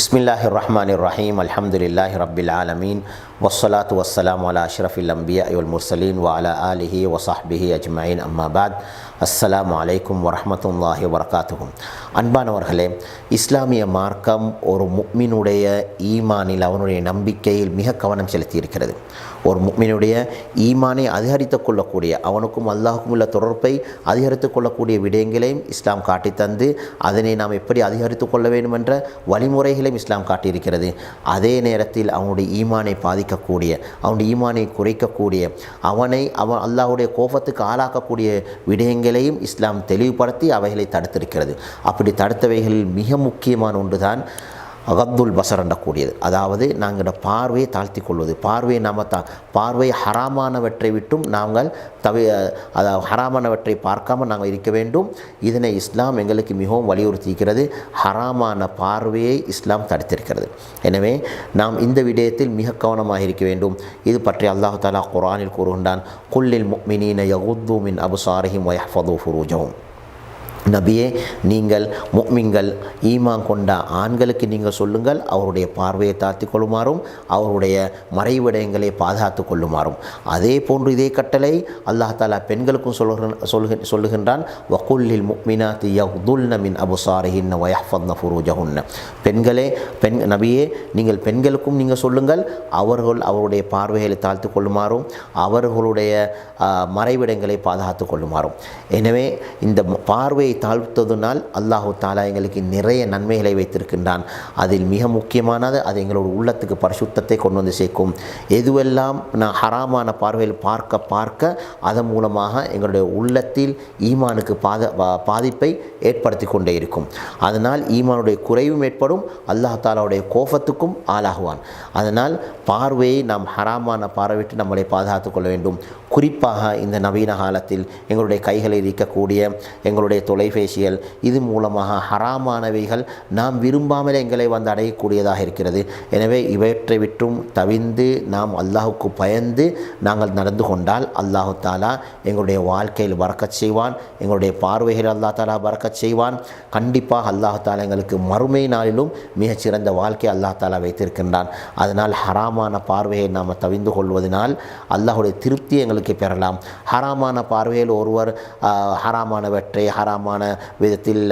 பிஸ்மில்லாஹி ரஹ்மான் ரஹீம் அலமதுல்லாஹி ரபில் ஆலமீன் வசலாத் வசலாம் அலா அஷ்ரஃபில் அம்பியா இவல் முர்சலீன் வாலா ஆலிஹி வசாஹ்பிஹி அஜ்மாயின் அம்மாபாத் அஸ்லாம் அலைக்கும் வரமத்துல்லாஹி வரகாத்துகும் அன்பானவர்களே இஸ்லாமிய மார்க்கம் ஒரு முக்மினுடைய ஈமானில் அவனுடைய நம்பிக்கையில் மிக கவனம் செலுத்தியிருக்கிறது. ஒரு முக்மினுடைய ஈமானை அதிகரித்து கொள்ளக்கூடிய அவனுக்கும் அல்லாஹுக்கும் உள்ள தொடர்பை அதிகரித்து கொள்ளக்கூடிய விடயங்களையும் இஸ்லாம் காட்டித்தந்து அதனை நாம் எப்படி அதிகரித்து கொள்ள வேண்டும் என்ற வழிமுறைகளை வழிமுறைகளையும் இஸ்லாம் காட்டியிருக்கிறது. அதே நேரத்தில் அவனுடைய ஈமானை பாதிக்கக்கூடிய அவனுடைய ஈமானை குறைக்கக்கூடிய அவனை அவன் அல்லாஹுடைய கோபத்துக்கு ஆளாக்கக்கூடிய விடயங்களையும் இஸ்லாம் தெளிவுபடுத்தி அவைகளை தடுத்திருக்கிறது. அப்படி தடுத்தவைகளில் மிக முக்கியமான ஒன்றுதான் அகப்துல் பசர் கூடியது அதாவது நாங்களோட பார்வையை தாழ்த்தி கொள்வது பார்வையை நாம் தா பார்வை ஹராமானவற்றை விட்டும் நாங்கள் தவி அதாவது ஹராமானவற்றை பார்க்காமல் நாங்கள் இருக்க வேண்டும். இதனை இஸ்லாம் எங்களுக்கு மிகவும் வலியுறுத்தியிருக்கிறது ஹராமான பார்வையை இஸ்லாம் தடுத்திருக்கிறது. எனவே நாம் இந்த விடயத்தில் மிக கவனமாக இருக்க வேண்டும். இது பற்றி அல்லாஹு தாலா குரானில் கூறுகின்றான் குல்லில் மினீன யகுத்து மின் அபுசாரிஹிம் வயஃபது ஃபுரூஜவும் நபியே நீங்கள் முக்மிங்கள் ஈமான் கொண்ட ஆண்களுக்கு நீங்கள் சொல்லுங்கள் அவருடைய பார்வையை தாழ்த்தி கொள்ளுமாறும் அவருடைய மறைவிடயங்களை பாதுகாத்து கொள்ளுமாறும். அதே போன்று இதே கட்டளை அல்லாஹ் தாலா பெண்களுக்கும் சொல்லுகிற சொல்லுகின்றான் வக்குல்லில் முக்மினாத்தி யஹ்துல்ன மின் அபுசாரிஹின்ன வயஹ்ஃபத்ன ஃபுரூஜஹுன்ன. பெண்களே பெண் நபியே நீங்கள் பெண்களுக்கும் நீங்கள் சொல்லுங்கள் அவர்கள் அவருடைய பார்வைகளை தாழ்த்து கொள்ளுமாறும் அவர்களுடைய மறைவிடங்களை பாதுகாத்து கொள்ளுமாறும். எனவே இந்த பார்வை பார்வையை தாழ்த்ததுனால் அல்லாஹு தாலா எங்களுக்கு நிறைய நன்மைகளை வைத்திருக்கின்றான். அதில் மிக முக்கியமானது அது எங்களோட உள்ளத்துக்கு பரிசுத்தத்தை கொண்டு வந்து சேர்க்கும். எதுவெல்லாம் நான் ஹராமான பார்வையில் பார்க்க பார்க்க அதன் மூலமாக எங்களுடைய உள்ளத்தில் ஈமானுக்கு பாத பாதிப்பை ஏற்படுத்தி கொண்டே இருக்கும். அதனால் ஈமானுடைய குறைவும் ஏற்படும் அல்லாஹ் தாலாவுடைய கோபத்துக்கும் ஆளாகுவான். அதனால் பார்வையை நாம் ஹராமான பார்வையிட்டு நம்மளை பாதுகாத்து கொள்ள வேண்டும். குறிப்பாக இந்த நவீன காலத்தில் எங்களுடைய கைகளில் இருக்கக்கூடிய எங்களுடைய தொலைபேசிகள் இது மூலமாக ஹராமானவைகள் நாம் விரும்பாமல் எங்களை வந்து அடையக்கூடியதாக இருக்கிறது. எனவே இவற்றை விட்டும் தவிந்து நாம் அல்லாஹுக்கு பயந்து நாங்கள் நடந்து கொண்டால் அல்லாஹு தாலா எங்களுடைய வாழ்க்கையில் வறக்கச் செய்வான் எங்களுடைய பார்வைகள் அல்லா தாலா வறக்கச் செய்வான். கண்டிப்பாக அல்லாஹு தாலா எங்களுக்கு மறுமை நாளிலும் மிகச்சிறந்த வாழ்க்கை அல்லாஹ் தாலா வைத்திருக்கின்றான். அதனால் ஹராமான பார்வையை நாம் தவிந்து கொள்வதனால் அல்லாஹுடைய திருப்தி எங்களுக்கு பெறலாம். ஹராமான பார்வையில் ஒருவர் ஹராமானவற்றை ஹராமான விதத்தில்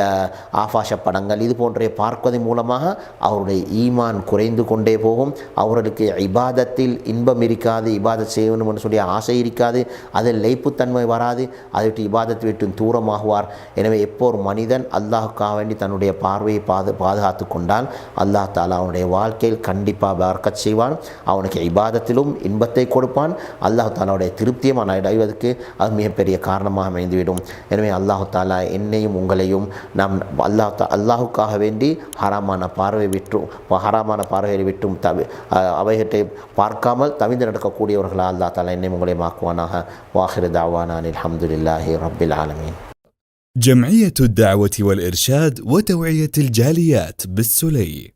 ஆபாச படங்கள் இது போன்ற பார்ப்பதன் மூலமாக அவருடைய ஈமான் குறைந்து கொண்டே போகும். அவர்களுக்கு இபாதத்தில் இன்பம் இருக்காது இபாதத் செய்யணும்னு சொல்லி ஆசை இருக்காது அதில் லைப்புத்தன்மை வராது அதை விட்டு இபாதத்தை விட்டு தூரமாகுவார். எனவே எப்போ ஒரு மனிதன் அல்லாஹுக்காக வேண்டி தன்னுடைய பார்வையை பாது பாதுகாத்து கொண்டால் அல்லாஹ் தாலா அவனுடைய வாழ்க்கையில் கண்டிப்பாக பார்க்கச் செய்வான். அவனுக்கு இபாதத்திலும் இன்பத்தை கொடுப்பான். அல்லாஹ் தாலாவுடைய திருப்தியும் அவன் அடைவதற்கு அது மிகப்பெரிய காரணமாக அமைந்துவிடும். எனவே அல்லாஹு தாலா என் என்னையும் உங்களையும் நாம் அல்லாஹ் அல்லாஹுக்காக வேண்டி ஹராமான பார்வை விட்டும் ஹராமான பார்வையை விட்டும் தவி அவைகட்டை பார்க்காமல் தவிந்து நடக்கக்கூடியவர்களாக அல்லா தாலா என்னையும் உங்களையும் ஆக்குவானாக வாஹிர் தாவானான் அலமதுல்லாஹி ரபில் ஆலமீன் جمعية الدعوة والإرشاد وتوعية الجاليات بالسلي